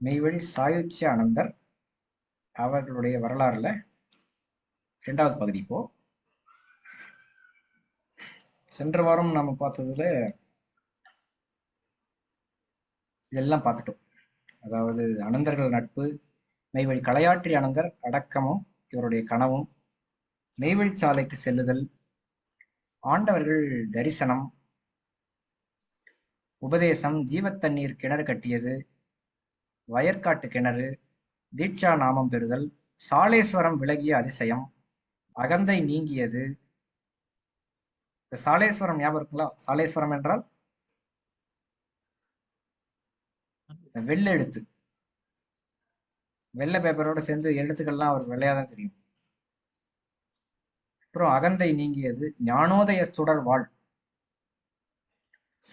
மெய்வழி சாயுச்சிய அனந்தர் அவர்களுடைய வரலாறுல இரண்டாவது பகுதி இப்போ. சென்ற வாரம் நம்ம பார்த்ததுல இதெல்லாம் பார்த்துட்டோம். அதாவது அனந்தர்கள் நட்பு மெய்வழி கலையாற்றி அனந்தர் அடக்கமும் இவருடைய கனவும் மெய்வழி சாலைக்கு செல்லுதல் ஆண்டவர்கள் தரிசனம் உபதேசம் ஜீவத்தண்ணீர் கிணறு கட்டியது வயற்காட்டு கிணறு தீட்சா நாமம் பெறுதல் சாலேஸ்வரம் விலகிய அதிசயம் அகந்தை நீங்கியது. இந்த சாலேஸ்வரம் ஞாபகம் இருக்குங்களா? சாலேஸ்வரம் என்றால்? வெள்ளை எழுத்து வெள்ளை பேப்பரோட சேர்ந்து எழுத்துக்கள்லாம் அவர் வெள்ளையாதான் தெரியும். அப்புறம் அகந்தை நீங்கியது ஞானோதய சுடர் வாழ்.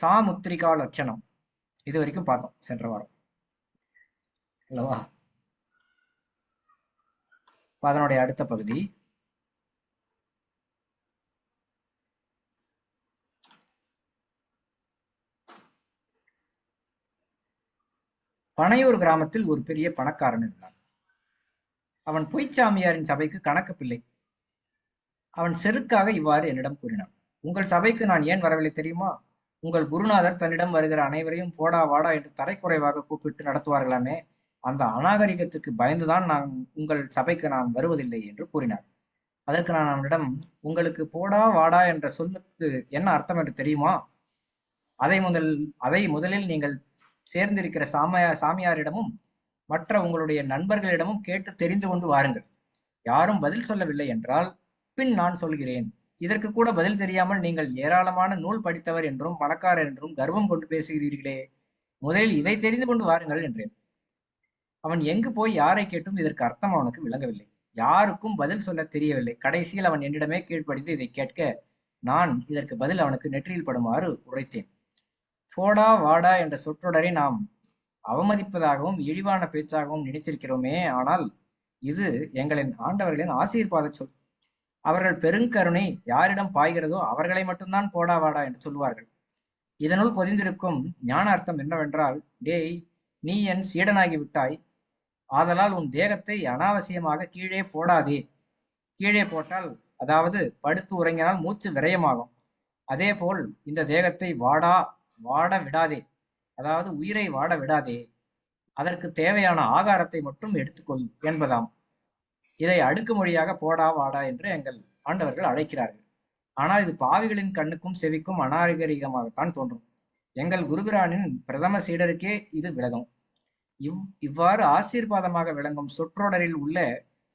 சாமுத்திரிகா லட்சணம். இது வரைக்கும் பார்த்தோம் சென்ற வாரம். அல்லவா? அதனுடைய அடுத்த பகுதி. பனையூர் கிராமத்தில் ஒரு பெரிய பணக்காரன் இருந்தான். அவன் பொய்ச்சாமியாரின் சபைக்கு கணக்கு பிள்ளை அவன் செருக்காக இவ்வாறு என்னிடம் கூறினான். உங்கள் சபைக்கு நான் ஏன் வரவில்லை தெரியுமா? உங்கள் குருநாதர் தன்னிடம் வருகிற அனைவரையும் போடா வாடா என்று தரைக்குறைவாக கூப்பிட்டு நடத்துவார்களாமே. அந்த அநாகரிகத்துக்கு பயந்துதான் நான் உங்கள் சபைக்கு நான் வருவதில்லை என்று கூறினார். அதற்கு நான் அவனிடம் உங்களுக்கு போடா வாடா என்ற சொல்லுக்கு என்ன அர்த்தம் என்று தெரியுமா? அதை முதல் அதை முதலில் நீங்கள் சேர்ந்திருக்கிற சாமியா சாமியாரிடமும் மற்ற உங்களுடைய நண்பர்களிடமும் கேட்டு தெரிந்து கொண்டு வாருங்கள். யாரும் பதில் சொல்லவில்லை என்றால் பின் நான் சொல்கிறேன். இதற்கு கூட பதில் தெரியாமல் நீங்கள் ஏராளமான நூல் படித்தவர் என்றும் பணக்காரர் என்றும் கர்வம் கொண்டு பேசுகிறீர்களே. முதலில் இதை தெரிந்து கொண்டு வாருங்கள் என்றேன். அவன் எங்கு போய் யாரை கேட்டும் இதற்கு அர்த்தம் அவனுக்கு விளங்கவில்லை. யாருக்கும் பதில் சொல்ல தெரியவில்லை. கடைசியில் அவன் என்னிடமே கீழ்ப்படித்து இதை கேட்க நான் இதற்கு பதில் அவனுக்கு நெற்றியில் படுமாறு உரைத்தேன். போடா வாடா என்ற சொற்றொடரை நாம் அவமதிப்பதாகவும் இழிவான பேச்சாகவும் நினைத்திருக்கிறோமே ஆனால் இது எங்களின் ஆண்டவர்களின் ஆசீர்வாத சொல். அவர்கள் பெருங்கருணை யாரிடம் பாய்கிறதோ அவர்களை மட்டும்தான் போடா வாடா என்று சொல்வார்கள் இதனுள் பொதிந்திருக்கும் ஞான அர்த்தம் என்னவென்றால் டேய் நீ என் சீடனாகி விட்டாய் ஆதலால் உன் தேகத்தை அனாவசியமாக கீழே போடாதே. கீழே போட்டால் அதாவது படுத்து உறங்கினால் மூச்சு விரயமாகும். அதே போல் இந்த தேகத்தை வாடா வாட விடாதே. அதாவது உயிரை வாட விடாதே. அதற்கு தேவையான ஆகாரத்தை மட்டும் எடுத்துக்கொள் என்பதாம். இதை அடுக்குமொழியாக போடா வாடா என்று எங்கள் ஆண்டவர்கள் அழைக்கிறார்கள். ஆனால் இது பாவிகளின் கண்ணுக்கும் செவிக்கும் அநாகரிகமாகத்தான் தோன்றும். எங்கள் குருபிரானின் பிரதம சீடருக்கே இது விலகும் இவ் இவ்வாறு ஆசீர்வாதமாக விளங்கும் சொற்றொடரில் உள்ள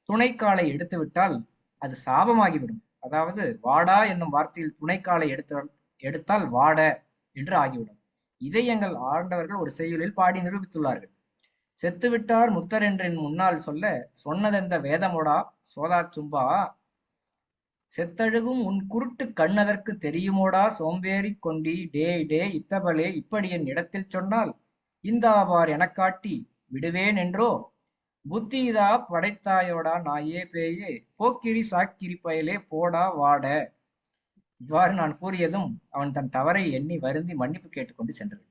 துணைக்காலை எடுத்துவிட்டால் அது சாபமாகிவிடும். அதாவது வாடா என்னும் வார்த்தையில் துணைக்காலை எடுத்த எடுத்தால் வாட என்று ஆகிவிடும். இதை எங்கள் ஆண்டவர்கள் ஒரு செய்யுளில் பாடி நிரூபித்துள்ளார்கள். செத்துவிட்டார் முத்தர் என்றின் முன்னால் சொல்ல சொன்னதெந்த வேதமோடா சோதா சும்பா செத்தழுகும் உன் குருட்டு கண்ணதற்கு தெரியுமோடா சோம்பேறி கொண்டி டே டே இத்தபலே இப்படி என் இடத்தில் சொன்னால் இந்தாவார் எனக்காட்டி விடுவேன் என்றோ? புத்திதா படைத்தாயோடா நாயே பேயே போக்கிரி சாக்கிரி பயலே போடா வாட. இவ்வாறு நான் கூறியதும் அவன் தன் தவறை எண்ணி வருந்தி மன்னிப்பு கேட்டுக்கொண்டு சென்று விட்டான்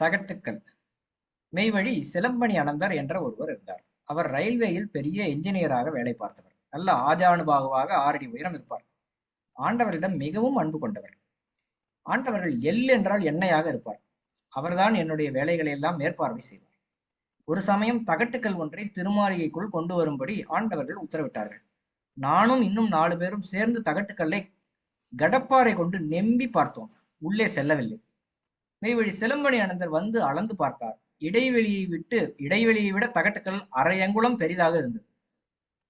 தகட்டுக்கள். மெய்வழி சிலம்பணி அனந்தர் என்ற ஒருவர் இருந்தார். அவர் ரயில்வேயில் பெரிய என்ஜினியராக வேலை பார்த்தவர். நல்ல ஆஜானுபாகுவாக ஆறடி உயரம் இருப்பார். ஆண்டவரிடம் மிகவும் அன்பு கொண்டவர். ஆண்டவர்கள் எல் என்றால் எண்ணெயாக இருப்பார். அவர்தான் என்னுடைய வேலைகளை எல்லாம் மேற்பார்வை செய்வார். ஒரு சமயம் தகட்டுக்கள் ஒன்றை திருமாளிகைக்குள் கொண்டு வரும்படி ஆண்டவர்கள் உத்தரவிட்டார்கள். நானும் இன்னும் நாலு பேரும் சேர்ந்து தகட்டுக்கல்லை கடப்பாறை கொண்டு நெம்பி பார்த்தோம். உள்ளே செல்லவில்லை. மெய்வழி சிலம்பணி அனந்தர் வந்து அளந்து பார்த்தார். இடைவெளியை விட்டு இடைவெளியை விட தகட்டுக்கள் அரை அங்குலம் பெரிதாக இருந்தது.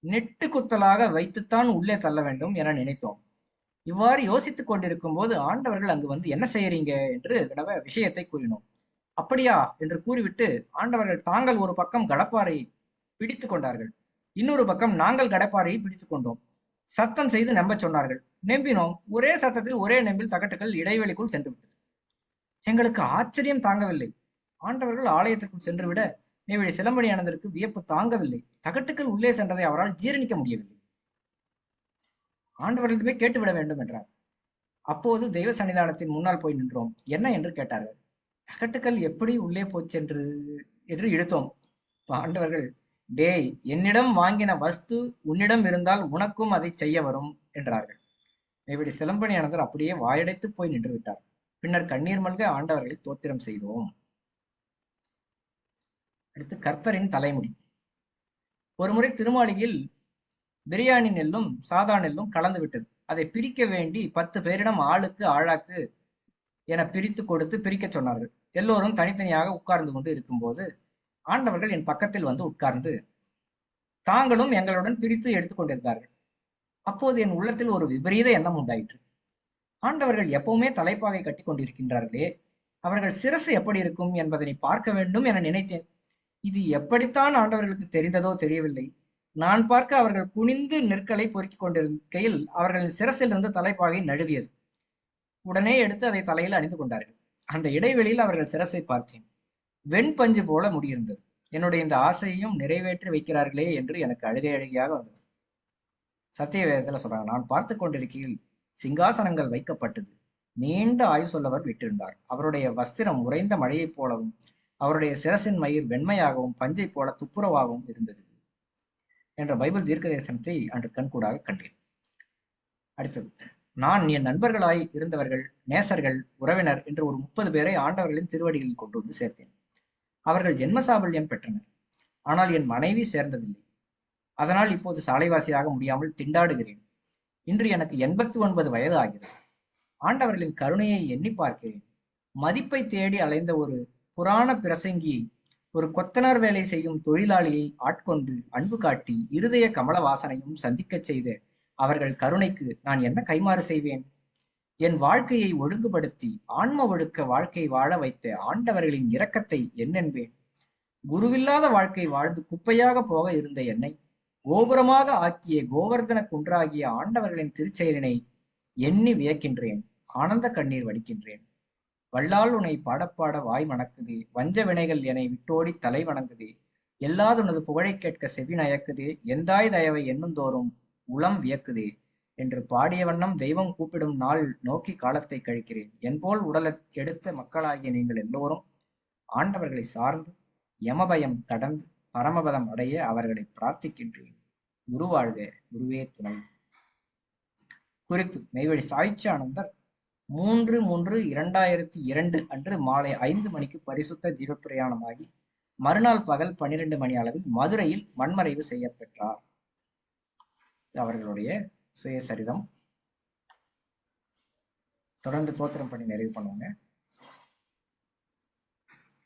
நெட்டு குத்தலாக வைத்துத்தான் உள்ளே தள்ள வேண்டும் என நினைத்தோம். இவ்வாறு யோசித்துக் கொண்டிருக்கும் போது ஆண்டவர்கள் அங்கு வந்து என்ன செய்யறீங்க என்று வினவ விஷயத்தை கூறினோம். அப்படியா? என்று கூறிவிட்டு ஆண்டவர்கள் தாங்கள் ஒரு பக்கம் கடப்பாறை பிடித்து கொண்டார்கள். இன்னொரு பக்கம் நாங்கள் கடப்பாறையை பிடித்துக் கொண்டோம். சத்தம் செய்து நம்பச் சொன்னார்கள். நெம்பினோம். ஒரே சத்தத்தில் ஒரே நெம்பில் தகட்டுகள் இடைவெளிக்குள் சென்று விட்டது எங்களுக்கு ஆச்சரியம் தாங்கவில்லை. ஆண்டவர்கள் ஆலயத்திற்குள் சென்றுவிட நெய்வழி சிலம்பணி ஆனதற்கு வியப்பு தாங்கவில்லை. தகட்டுக்கள் உள்ளே சென்றதை அவரால் ஜீரணிக்க முடியவில்லை. ஆண்டவர்களுக்குமே கேட்டுவிட வேண்டும் என்றார். அப்போது தெய்வ சன்னிதானத்தின் முன்னால் போய் நின்றோம். என்ன என்று கேட்டார்கள். தகட்டுக்கள் எப்படி உள்ளே போச்சென்று என்று இழுத்தோம். ஆண்டவர்கள் டேய் என்னிடம் வாங்கின வஸ்து உன்னிடம் இருந்தால் உனக்கும் அதை செய்ய வரும் என்றார்கள். இப்படி சிலம்பணியானவர் அப்படியே வாயடைத்து போய் நின்று விட்டார். பின்னர் கண்ணீர் மல்க ஆண்டவர்களை தோத்திரம் செய்தோம். அடுத்து கர்த்தரின் தலைமுடி. ஒருமுறை திருமாளிகையில் பிரியாணி நெல்லும் சாதா நெல்லும் கலந்து விட்டது. அதை பிரிக்க வேண்டி பத்து பேரிடம் ஆளுக்கு ஆழாக்கு என பிரித்து கொடுத்து பிரிக்க சொன்னார்கள். எல்லோரும் தனித்தனியாக உட்கார்ந்து கொண்டு இருக்கும்போது ஆண்டவர்கள் என் பக்கத்தில் வந்து உட்கார்ந்து தாங்களும் எங்களுடன் பிரித்து எடுத்துக்கொண்டிருந்தார்கள் அப்போது என் உள்ளத்தில் ஒரு விபரீத எண்ணம் உண்டாயிற்று. ஆண்டவர்கள் எப்பவுமே தலைப்பாகை கட்டி கொண்டிருக்கின்றார்களே அவர்கள் சிரசு எப்படி இருக்கும் என்பதனை பார்க்க வேண்டும் என நினைத்தேன். இது எப்படித்தான் ஆண்டவர்களுக்கு தெரிந்ததோ தெரியவில்லை. நான் பார்க்க அவர்கள் குனிந்து நெற்களை பொறுக்கிக் கொண்டிருக்கையில் அவர்களின் சிரசிலிருந்து தலைப்பாகை நழுவியது. உடனே எடுத்து அதை தலையில் அணிந்து கொண்டார்கள். அந்த இடைவெளியில் அவர்கள் சிரசை பார்த்தேன். வெண்பஞ்சு போல முடியிருந்தது. என்னுடைய இந்த ஆசையையும் நிறைவேற்றி வைக்கிறார்களே என்று எனக்கு அழுகை அழுகையாக வந்தது. சத்திய வேதத்துல சொல்றாங்க நான் பார்த்து கொண்டிருக்கையில் சிங்காசனங்கள் வைக்கப்பட்டது. நீண்ட ஆயுசுள்ளவர் விட்டிருந்தார். அவருடைய வஸ்திரம் உறைந்த மழையைப் போலவும் அவருடைய சிரசின் மயிர் வெண்மையாகவும் பஞ்சை போல துப்புரவாகவும் இருந்தது. என்ற பைபிள் தீர்க்க தரிசனத்தை அன்று கண்கூடாக கண்டேன். அடுத்தது நான் என் நண்பர்களாய் இருந்தவர்கள் நேசர்கள் உறவினர் என்று ஒரு முப்பது பேரை ஆண்டவர்களின் திருவடிகளில் கொண்டு வந்து சேர்த்தேன். அவர்கள் ஜென்ம சாபல்யம் பெற்றனர். ஆனால் என் மனைவி சேர்ந்ததில்லை. அதனால் இப்போது சாலைவாசியாக முடியாமல் திண்டாடுகிறேன். இன்று எனக்கு எண்பத்தி ஒன்பது வயது ஆகிறது. ஆண்டவர்களின் கருணையை எண்ணி பார்க்கிறேன். மதிப்பை தேடி அலைந்த ஒரு புராண பிரசங்கியை ஒரு கொத்தனார் வேலை செய்யும் தொழிலாளியை ஆட்கொண்டு அன்பு காட்டி இருதய கமல வாசனையும் சந்திக்கச் செய்த அவர்கள் கருணைக்கு நான் என்ன கைமாறு செய்வேன்? என் வாழ்க்கையை ஒழுங்குபடுத்தி ஆன்ம ஒழுக்க வாழ்க்கை வாழ வைத்த ஆண்டவர்களின் இரக்கத்தை என்னென்பேன் குருவில்லாத வாழ்க்கை வாழ்ந்து குப்பையாக போக இருந்த என்னை கோபுரமாக ஆக்கிய கோவர்தன குன்றாகிய ஆண்டவர்களின் திருச்செயலினை எண்ணி வியக்கின்றேன். ஆனந்த கண்ணீர் வடிக்கின்றேன். வல்லால் உனை பாடப்பாட வாய் மணக்குது. வஞ்ச வினைகள் என்னை விட்டோடி தலை வணங்குதே. எல்லாதுனது புகழை கேட்க செவி நயக்குது. எந்தாய் தயவை எண்ணுந்தோறும் உளம் வியக்குதே. என்று பாடிய வண்ணம் தெய்வம் கூப்பிடும் நாள் நோக்கி காலத்தை கழிக்கிறேன். என்போல் உடலை எடுத்த மக்களாகிய நீங்கள் எல்லோரும் ஆண்டவர்களை சார்ந்து யமபயம் கடந்து பரமபதம் அடைய அவர்களை பிரார்த்திக்கின்றேன். குருவாழ்க குருவே துணை. குறிப்பு மெய்வழி சாய்ச்சானந்தர் மூன்று மூன்று இரண்டாயிரத்தி இரண்டு அன்று மாலை ஐந்து மணிக்கு பரிசுத்த ஜீவப்பிரயாணமாகி மறுநாள் பகல் பன்னிரண்டு மணி அளவில் மதுரையில் மண்மறைவு செய்யப்பெற்றார். அவர்களுடைய சுயசரிதம். தொடர்ந்து தோத்திரம் பண்ணி நிறைவு பண்ணுவாங்க.